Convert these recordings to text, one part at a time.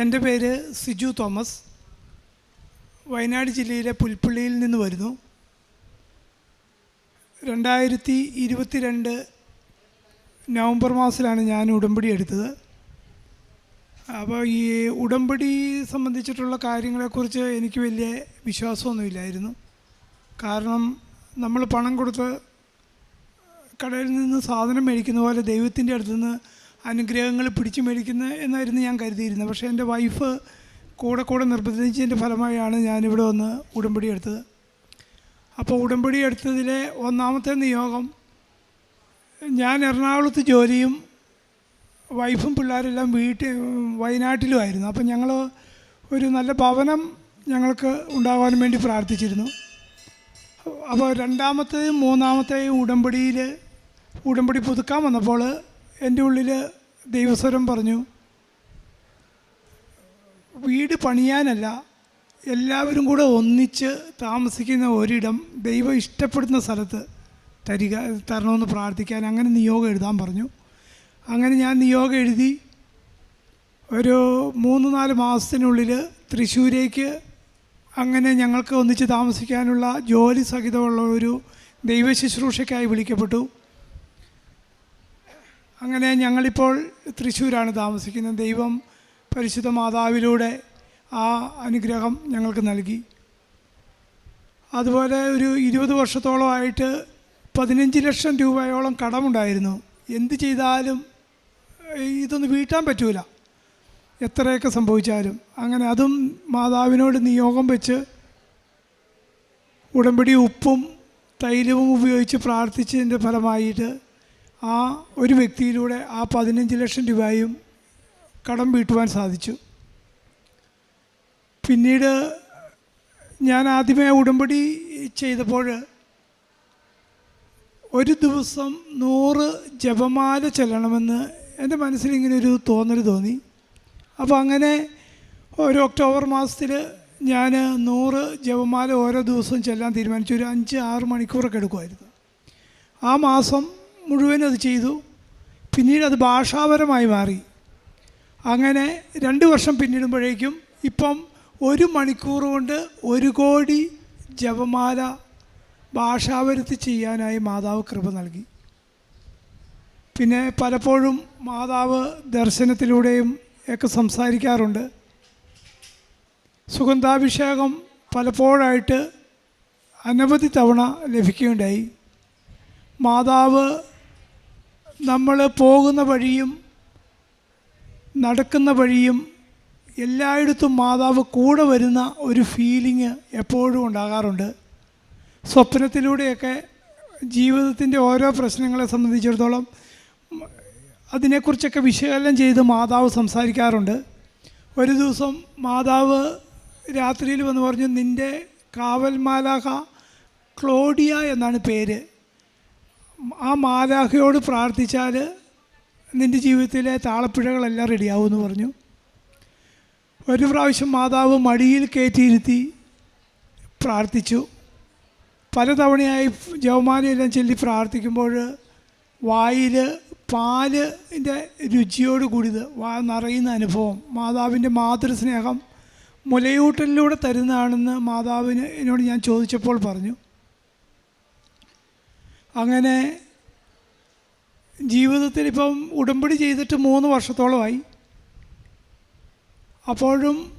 എന്റെ പേര് സിജു തോമസ്. വയനാട് ജില്ലയിലെ പുൽപ്പള്ളിയിൽ നിന്ന് വരുന്നു. രണ്ടായിരത്തി ഇരുപത്തിരണ്ട് നവംബർ മാസത്തിലാണ് ഞാൻ ഉടമ്പടി എടുത്തത്. അപ്പോൾ ഈ ഉടമ്പടി സംബന്ധിച്ചിട്ടുള്ള കാര്യങ്ങളെക്കുറിച്ച് എനിക്ക് വലിയ വിശ്വാസമൊന്നുമില്ലായിരുന്നു. കാരണം നമ്മൾ പണം കൊടുത്ത് കടയിൽ നിന്ന് സാധനം മേടിക്കുന്ന പോലെ ദൈവത്തിന്റെ അടുത്ത് നിന്ന് അനുഗ്രഹങ്ങൾ പിടിച്ചു മേടിക്കുന്ന എന്നായിരുന്നു ഞാൻ കരുതിയിരുന്നത്. പക്ഷേ എന്റെ വൈഫ് കൂടെ കൂടെ നിർബന്ധിച്ചതിന്റെ ഫലമായാണ് ഞാനിവിടെ വന്ന് ഉടമ്പടി എടുത്തത്. അപ്പോൾ ഉടമ്പടി എടുത്തതിലെ ഒന്നാമത്തെ നിയോഗം ഞാൻ എറണാകുളത്ത് ജോലിയും വൈഫും പിള്ളേരെല്ലാം വീട്ടിൽ വയനാട്ടിലുമായിരുന്നു അപ്പം ഞങ്ങൾ ഒരു നല്ല ഭവനം ഞങ്ങൾക്ക് ഉണ്ടാകാൻ വേണ്ടി പ്രാർത്ഥിച്ചിരുന്നു. അപ്പോൾ രണ്ടാമത്തെയും മൂന്നാമത്തെയും ഉടമ്പടിയിൽ ഉടമ്പടി പുതുക്കാൻ വന്നപ്പോൾ എന്റെ ഉള്ളിൽ ദൈവസ്വരം പറഞ്ഞു വീട് പണിയാനല്ല എല്ലാവരും കൂടെ ഒന്നിച്ച് താമസിക്കുന്ന ഒരിടം ദൈവം ഇഷ്ടപ്പെടുന്ന സ്ഥലത്ത് തരിക തരണമെന്ന് പ്രാർത്ഥിക്കാൻ അങ്ങനെ നിയോഗം എഴുതാൻ പറഞ്ഞു. അങ്ങനെ ഞാൻ നിയോഗം എഴുതി ഒരു മൂന്ന് നാല് മാസത്തിനുള്ളിൽ തൃശ്ശൂരേക്ക് അങ്ങനെ ഞങ്ങൾക്ക് ഒന്നിച്ച് താമസിക്കാനുള്ള ജോലി സഹിതമുള്ള ഒരു ദൈവ ശുശ്രൂഷയ്ക്കായി വിളിക്കപ്പെട്ടു. അങ്ങനെ ഞങ്ങളിപ്പോൾ തൃശ്ശൂരാണ് താമസിക്കുന്നത്. ദൈവം പരിശുദ്ധ മാതാവിലൂടെ ആ അനുഗ്രഹം ഞങ്ങൾക്ക് നൽകി. അതുപോലെ ഒരു ഇരുപത് വർഷത്തോളമായിട്ട് പതിനഞ്ച് ലക്ഷം രൂപയോളം കടമുണ്ടായിരുന്നു. എന്ത് ചെയ്താലും ഇതൊന്ന് വീട്ടാൻ പറ്റൂല. എത്രയൊക്കെ സംഭവിച്ചാലും. അങ്ങനെ അതും മാതാവിനോട് നിയോഗം വെച്ച് ഉടമ്പടി ഉപ്പും തൈലവും ഉപയോഗിച്ച് പ്രാർത്ഥിച്ചതിന്റെ ഫലമായിട്ട് ആ ഒരു വ്യക്തിയിലൂടെ ആ പതിനഞ്ച് ലക്ഷം രൂപയും കടം വീട്ടുവാൻ സാധിച്ചു. പിന്നീട് ഞാൻ ആദ്യമേ ഉടമ്പടി ചെയ്തപ്പോൾ ഒരു ദിവസം നൂറ് ജപമാല ചെല്ലണമെന്ന് എന്റെ മനസ്സിൽ ഇങ്ങനെ ഒരു തോന്നൽ തോന്നി. അപ്പോൾ അങ്ങനെ ഒരു ഒക്ടോബർ മാസത്തിൽ ഞാൻ നൂറ് ജപമാല ഓരോ ദിവസവും ചെല്ലാൻ തീരുമാനിച്ചു. ഒരു അഞ്ച് ആറ് മണിക്കൂറൊക്കെ എടുക്കുമായിരുന്നു. ആ മാസം മുഴുവൻ അത് ചെയ്തു. പിന്നീട് അത് ഭാഷാപരമായി മാറി. അങ്ങനെ രണ്ട് വർഷം പിന്നിടുമ്പോഴേക്കും ഇപ്പം ഒരു മണിക്കൂർ കൊണ്ട് ഒരു കോടി ജപമാല ഭാഷാവരുത്തി ചെയ്യാനായി മാതാവ് കൃപ നൽകി. പിന്നെ പലപ്പോഴും മാതാവ് ദർശനത്തിലൂടെയും ഒക്കെ സംസാരിക്കാറുണ്ട്. സുഗന്ധാഭിഷേകം പലപ്പോഴായിട്ട് അനവധി തവണ ലഭിക്കുകയുണ്ടായി. മാതാവ് നമ്മൾ പോകുന്ന വഴിയും നടക്കുന്ന വഴിയും എല്ലായിടത്തും മാതാവ് കൂടെ വരുന്ന ഒരു ഫീലിംഗ് എപ്പോഴും ഉണ്ടാകാറുണ്ട്. സ്വപ്നത്തിലൂടെയൊക്കെ ജീവിതത്തിന്റെ ഓരോ പ്രശ്നങ്ങളെ സംബന്ധിച്ചിടത്തോളം അതിനെക്കുറിച്ചൊക്കെ വിശകലനം ചെയ്ത് മാതാവ് സംസാരിക്കാറുണ്ട്. ഒരു ദിവസം മാതാവ് രാത്രിയിൽ വന്ന് പറഞ്ഞു നിന്റെ കാവൽമാലാഹ ക്ലോഡിയ എന്നാണ് പേര്. ആ മാതാഹയോട് പ്രാർത്ഥിച്ചാൽ നിന്റെ ജീവിതത്തിലെ താളപ്പിഴകളെല്ലാം റെഡിയാവുമെന്ന് പറഞ്ഞു. ഒരു പ്രാവശ്യം മാതാവ് മടിയിൽ കയറ്റിയിരുത്തി പ്രാർത്ഥിച്ചു. പലതവണയായി ജവമാലയെല്ലാം ചൊല്ലി പ്രാർത്ഥിക്കുമ്പോൾ വായിൽ പാലിന്റെ രുചിയോട് കൂടിയത് വാ നിറയുന്ന അനുഭവം. മാതാവിന്റെ മാതൃസ്നേഹം മുലയൂട്ടലിലൂടെ തരുന്നതാണെന്ന് മാതാവിന് എന്നോട് ഞാൻ ചോദിച്ചപ്പോൾ പറഞ്ഞു. അങ്ങനെ ജീവിതത്തിൽ ഇപ്പം ഉടമ്പടി ചെയ്തിട്ട് മൂന്ന് വർഷത്തോളമായി. അപ്പോഴും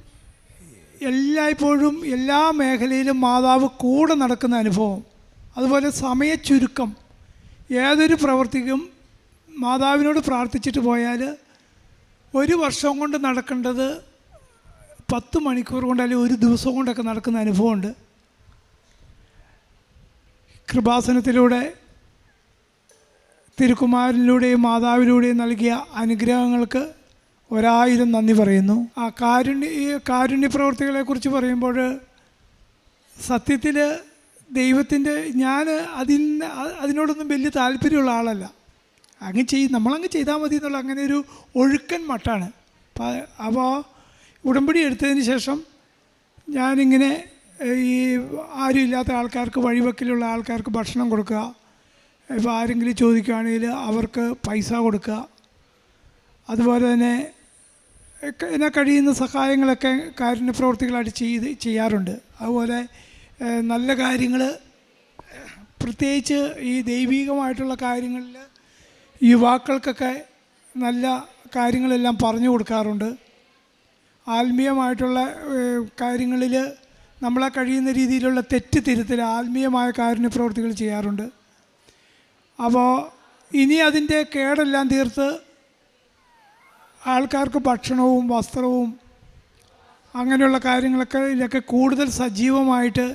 എല്ലായ്പ്പോഴും എല്ലാ മേഖലയിലും മാതാവ് കൂടെ നടക്കുന്ന അനുഭവം. അതുപോലെ സമയച്ചുരുക്കം ഏതൊരു പ്രവർത്തിക്കും മാതാവിനോട് പ്രാർത്ഥിച്ചിട്ട് പോയാൽ ഒരു വർഷം കൊണ്ട് നടക്കേണ്ടത് പത്ത് മണിക്കൂർ കൊണ്ട് അല്ലെങ്കിൽ ഒരു ദിവസം കൊണ്ടൊക്കെ നടക്കുന്ന അനുഭവമുണ്ട്. കൃപാസനത്തിലൂടെ തിരുക്കുമാരനിലൂടെയും മാതാവിലൂടെയും നൽകിയ അനുഗ്രഹങ്ങൾക്ക് ഒരായിരം നന്ദി പറയുന്നു. ആ കാരുണ്യ ഈ കാരുണ്യ പ്രവർത്തികളെക്കുറിച്ച് പറയുമ്പോൾ സത്യത്തിൽ ദൈവത്തിന്റെ ഞാൻ അതിന് അതിനോടൊന്നും വലിയ താല്പര്യമുള്ള ആളല്ല. അങ്ങ് ചെയ് നമ്മളങ്ങ് ചെയ്താൽ മതി എന്നുള്ള അങ്ങനെ ഒരു ഒഴുക്കൻ മട്ടാണ്. അപ്പോൾ ഉടമ്പടി എടുത്തതിന് ശേഷം ഞാനിങ്ങനെ ഈ ആരും ഇല്ലാത്ത ആൾക്കാർക്ക് വഴിവെക്കിലുള്ള ആൾക്കാർക്ക് ഭക്ഷണം കൊടുക്കുക. ഇപ്പോൾ ആരെങ്കിലും ചോദിക്കുകയാണെങ്കിൽ അവർക്ക് പൈസ കൊടുക്കുക. അതുപോലെ തന്നെ എന്നെ കഴിയുന്ന സഹായങ്ങളൊക്കെ കാരുണ്യ പ്രവർത്തികളായിട്ട് ചെയ്ത് ചെയ്യാറുണ്ട്. അതുപോലെ നല്ല കാര്യങ്ങൾ പ്രത്യേകിച്ച് ഈ ദൈവികമായിട്ടുള്ള കാര്യങ്ങളിൽ യുവാക്കൾക്കൊക്കെ നല്ല കാര്യങ്ങളെല്ലാം പറഞ്ഞു കൊടുക്കാറുണ്ട്. ആത്മീയമായിട്ടുള്ള കാര്യങ്ങളിൽ നമ്മളെ കഴിയുന്ന രീതിയിലുള്ള തെറ്റ് തിരുത്തൽ ആത്മീയമായ കാരുണ്യ പ്രവർത്തികൾ ചെയ്യാറുണ്ട്. അപ്പോൾ ഇനി അതിന്റെ കേടെല്ലാം തീർത്ത് ആൾക്കാർക്ക് ഭക്ഷണവും വസ്ത്രവും അങ്ങനെയുള്ള കാര്യങ്ങളൊക്കെ ഇതൊക്കെ കൂടുതൽ സജീവമായിട്ട്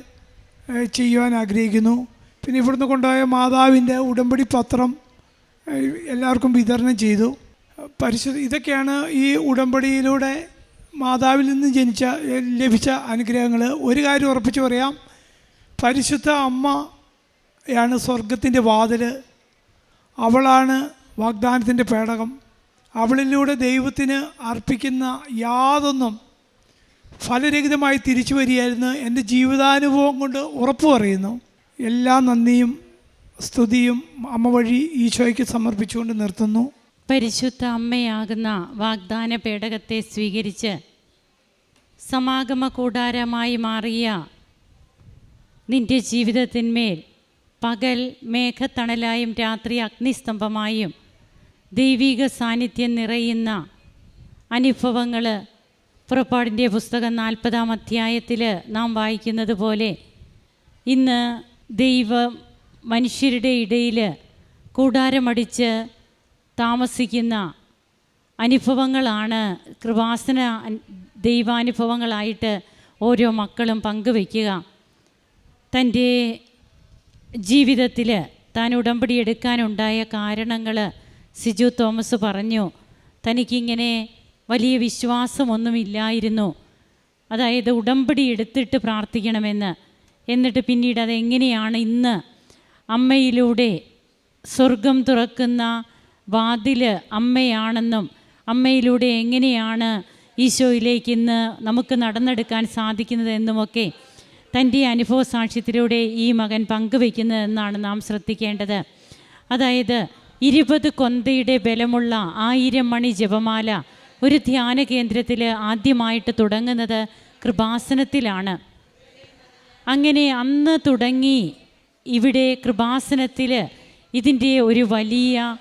ചെയ്യുവാൻ ആഗ്രഹിക്കുന്നു. പിന്നെ ഇവിടുന്ന് കൊണ്ടുപോയ മാതാവിന്റെ ഉടമ്പടി പത്രം എല്ലാവർക്കും വിതരണം ചെയ്തു. പരിശുദ്ധ ഇതൊക്കെയാണ് ഈ ഉടമ്പടിയിലൂടെ മാതാവിൽ നിന്ന് ജനിച്ച ലഭിച്ച അനുഗ്രഹങ്ങൾ ഒരു കാര്യം ഉറപ്പിച്ച് പറയാം. പരിശുദ്ധ അമ്മയാണ് സ്വർഗത്തിന്റെ വാതിൽ അവളാണ് വാഗ്ദാനത്തിന്റെ പേടകം. അവളിലൂടെ ദൈവത്തിന് അർപ്പിക്കുന്ന യാതൊന്നും ഫലരഹിതമായി തിരിച്ചു വരികയായിരുന്നു. എന്റെ ജീവിതാനുഭവം കൊണ്ട് ഉറപ്പു പറയുന്നു. എല്ലാ നന്ദിയും സ്തുതിയും അമ്മ വഴി ഈശോയ്ക്ക് സമർപ്പിച്ചുകൊണ്ട് നിർത്തുന്നു. പരിശുദ്ധ അമ്മയാകുന്ന വാഗ്ദാന പേടകത്തെ സ്വീകരിച്ച് സമാഗമ കൂടാരമായി മാറിയ നിന്റെ ജീവിതത്തിന്മേൽ പകൽ മേഘത്തണലായും രാത്രി അഗ്നിസ്തംഭമായും ദൈവിക സാന്നിധ്യം നിറയുന്ന അനുഭവങ്ങൾ പുറപ്പാടിന്റെ പുസ്തകം നാൽപ്പതാം അധ്യായത്തിൽ നാം വായിക്കുന്നത് പോലെ ഇന്ന് ദൈവം മനുഷ്യരുടെ ഇടയിൽ കൂടാരമടിച്ച് താമസിക്കുന്ന അനുഭവങ്ങളാണ് കൃപാസന ദൈവാനുഭവങ്ങളായിട്ട് ഓരോ മക്കളും പങ്കുവയ്ക്കുക. തന്റെ ജീവിതത്തിൽ താൻ ഉടമ്പടി എടുക്കാനുണ്ടായ കാരണങ്ങൾ സിജു തോമസ് പറഞ്ഞു. തനിക്കിങ്ങനെ വലിയ വിശ്വാസമൊന്നുമില്ലായിരുന്നു. അതായത് ഉടമ്പടി എടുത്തിട്ട് പ്രാർത്ഥിക്കണമെന്ന്. എന്നിട്ട് പിന്നീട് അതെങ്ങനെയാണ് ഇന്ന് അമ്മയിലൂടെ സ്വർഗം തുറക്കുന്ന വാതിൽ അമ്മയാണെന്നും അമ്മയിലൂടെ എങ്ങനെയാണ് ഈശോയിലേക്ക് ഇന്ന് നമുക്ക് നടന്നെടുക്കാൻ സാധിക്കുന്നതെന്നുമൊക്കെ തന്റെ അനുഭവ സാക്ഷ്യത്തിലൂടെ ഈ മകൻ പങ്കുവയ്ക്കുന്നതെന്നാണ് നാം ശ്രദ്ധിക്കേണ്ടത്. അതായത് ഇരുപത് കൊന്തയുടെ ബലമുള്ള ആയിരം മണി ജപമാല ഒരു ധ്യാന കേന്ദ്രത്തിൽ ആദ്യമായിട്ട് തുടങ്ങുന്നത് കൃപാസനത്തിലാണ്. അങ്ങനെ അന്ന് തുടങ്ങി ഇവിടെ കൃപാസനത്തിൽ ഇതിന്റെ ഒരു വലിയ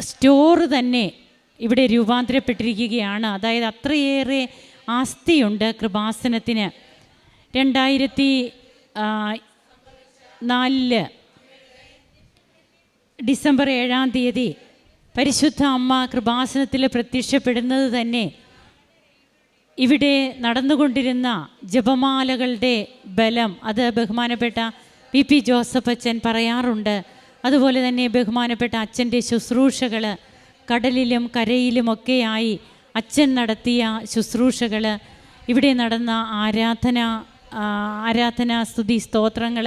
സ്റ്റോർ തന്നെ ഇവിടെ രൂപാന്തരപ്പെട്ടിരിക്കുകയാണ്. അതായത് അത്രയേറെ ആസ്തിയുണ്ട് കൃപാസനത്തിന്. രണ്ടായിരത്തി നാലിൽ ഡിസംബർ ഏഴാം തീയതി പരിശുദ്ധ അമ്മ കൃപാസനത്തിൽ പ്രത്യക്ഷപ്പെടുന്നത് തന്നെ ഇവിടെ നടന്നുകൊണ്ടിരുന്ന ജപമാലകളുടെ ബലം. അത് ബഹുമാനപ്പെട്ട വി പി ജോസഫ് അച്ഛൻ പറയാറുണ്ട്. അതുപോലെ തന്നെ ബഹുമാനപ്പെട്ട അച്ഛന്റെ ശുശ്രൂഷകൾ കടലിലും കരയിലുമൊക്കെയായി അച്ഛൻ നടത്തിയ ശുശ്രൂഷകൾ ഇവിടെ നടന്ന ആരാധന ആരാധനാ സ്തുതി സ്തോത്രങ്ങൾ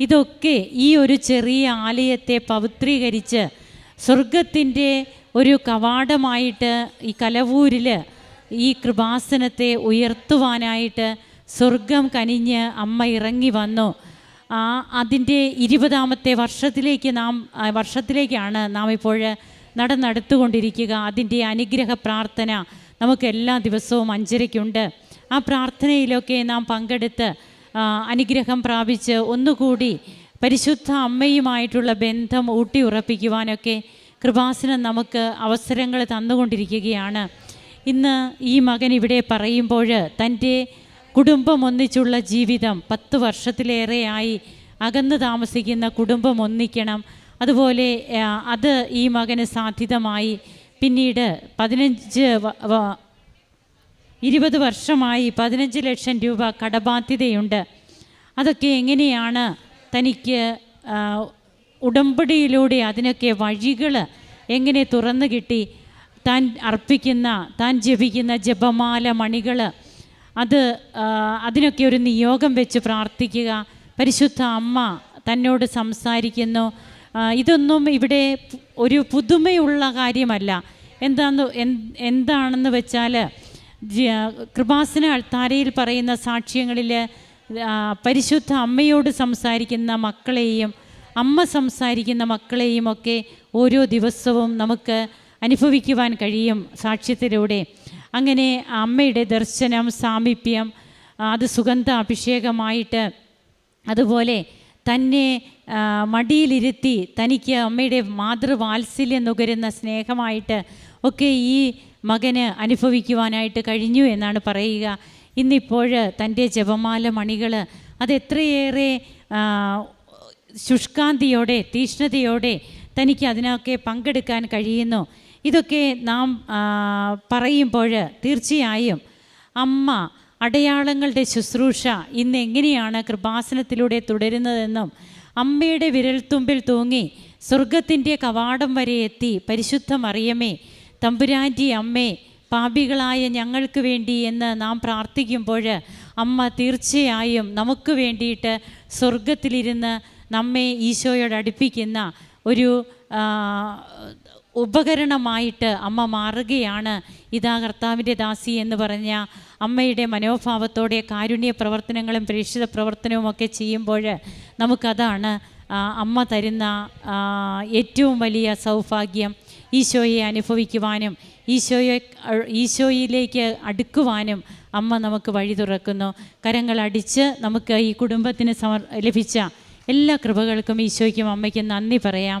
ഇതൊക്കെ ഈ ഒരു ചെറിയ ആലയത്തെ പവിത്രീകരിച്ച് സ്വർഗത്തിന്റെ ഒരു കവാടമായിട്ട് ഈ കലവൂരിൽ ഈ കൃപാസനത്തെ ഉയർത്തുവാനായിട്ട് സ്വർഗം കനിഞ്ഞ് അമ്മ ഇറങ്ങി വന്നു. ആ അതിന്റെ ഇരുപതാമത്തെ വർഷത്തിലേക്ക് നാം വർഷത്തിലേക്കാണ് നാം ഇപ്പോൾ നടന്നെടുത്തുകൊണ്ടിരിക്കുക. അതിന്റെ അനുഗ്രഹ പ്രാർത്ഥന നമുക്ക് എല്ലാ ദിവസവും അഞ്ചരയ്ക്കുണ്ട്. ആ പ്രാർത്ഥനയിലൊക്കെ നാം പങ്കെടുത്ത് അനുഗ്രഹം പ്രാപിച്ച് ഒന്നുകൂടി പരിശുദ്ധ അമ്മയുമായിട്ടുള്ള ബന്ധം ഊട്ടിയുറപ്പിക്കുവാനൊക്കെ കൃപാസനം നമുക്ക് അവസരങ്ങൾ തന്നുകൊണ്ടിരിക്കുകയാണ്. ഇന്ന് ഈ മകൻ ഇവിടെ പറയുമ്പോൾ തന്റെ കുടുംബം ഒന്നിച്ചുള്ള ജീവിതം പത്ത് വർഷത്തിലേറെയായി അകന്ന് താമസിക്കുന്ന കുടുംബം ഒന്നിക്കണം. അതുപോലെ അത് ഈ മകന് സാധ്യതമായി പിന്നീട് പതിനഞ്ച് ഇരുപത് വർഷമായി പതിനഞ്ച് ലക്ഷം രൂപ കടബാധ്യതയുണ്ട്. അതൊക്കെ എങ്ങനെയാണ് തനിക്ക് ഉടമ്പടിയിലൂടെ അതിനൊക്കെ വഴികൾ എങ്ങനെ തുറന്നു കിട്ടി? താൻ അർപ്പിക്കുന്ന താൻ ജപിക്കുന്ന ജപമാല മണികൾ അത് അതിനൊക്കെ ഒരു നിയോഗം വെച്ച് പ്രാർത്ഥിക്കുക. പരിശുദ്ധ അമ്മ തന്നോട് സംസാരിക്കുന്നു. ഇതൊന്നും ഇവിടെ ഒരു പുതുമയുള്ള കാര്യമല്ല. എന്താന്ന് എന്താണെന്ന് വെച്ചാൽ കൃപാസന അൾത്താരയിൽ പറയുന്ന സാക്ഷ്യങ്ങളിൽ പരിശുദ്ധ അമ്മയോട് സംസാരിക്കുന്ന മക്കളെയും അമ്മ സംസാരിക്കുന്ന മക്കളെയും ഒക്കെ ഓരോ ദിവസവും നമുക്ക് അനുഭവിക്കുവാൻ കഴിയും സാക്ഷ്യത്തിലൂടെ. അങ്ങനെ അമ്മയുടെ ദർശനം സാമീപ്യം അത് സുഗന്ധ അഭിഷേകമായിട്ട് അതുപോലെ തന്നെ മടിയിലിരുത്തി തനിക്ക് അമ്മയുടെ മാതൃവാത്സല്യം നുകരുന്ന സ്നേഹമായിട്ട് ഒക്കെ ഈ മകന് അനുഭവിക്കുവാനായിട്ട് കഴിഞ്ഞു എന്നാണ് പറയുക. ഇന്നിപ്പോൾ തന്റെ ജപമാല മണികൾ അതെത്രയേറെ ശുഷ്കാന്തിയോടെ തീഷ്ണതയോടെ തനിക്ക് അതിനൊക്കെ പങ്കെടുക്കാൻ കഴിയുന്നു. ഇതൊക്കെ നാം പറയുമ്പോൾ തീർച്ചയായും അമ്മ അടയാളങ്ങളുടെ ശുശ്രൂഷ ഇന്ന് എങ്ങനെയാണ് കൃപാസനത്തിലൂടെ തുടരുന്നതെന്നും അമ്മയുടെ വിരൽത്തുമ്പിൽ തൂങ്ങി സ്വർഗത്തിന്റെ കവാടം വരെ എത്തി പരിശുദ്ധ മറിയമേ തമ്പുരാന്റെ അമ്മേ പാപികളായ ഞങ്ങൾക്ക് വേണ്ടി എന്ന് നാം പ്രാർത്ഥിക്കുമ്പോൾ അമ്മ തീർച്ചയായും നമുക്ക് വേണ്ടിയിട്ട് സ്വർഗത്തിലിരുന്ന് നമ്മെ ഈശോയോട് അടുപ്പിക്കുന്ന ഒരു ഉപകരണമായിട്ട് അമ്മ മാറുകയാണ്. ഇതാ കർത്താവിന്റെ ദാസി എന്ന് പറഞ്ഞ അമ്മയുടെ മനോഭാവത്തോടെ കാരുണ്യ പ്രവർത്തനങ്ങളും പ്രേക്ഷിത പ്രവർത്തനവും ഒക്കെ ചെയ്യുമ്പോൾ നമുക്കതാണ് അമ്മ തരുന്ന ഏറ്റവും വലിയ സൗഭാഗ്യം ഈശോയെ അനുഭവിക്കുവാനും ഈശോയെ ഈശോയിലേക്ക് അടുക്കുവാനും അമ്മ നമുക്ക് വഴി തുറക്കുന്നു. കരങ്ങളടിച്ച് നമുക്ക് ഈ കുടുംബത്തിന് സമർ ലഭിച്ച എല്ലാ കൃപകൾക്കും ഈശോയ്ക്കും അമ്മയ്ക്കും നന്ദി പറയാം.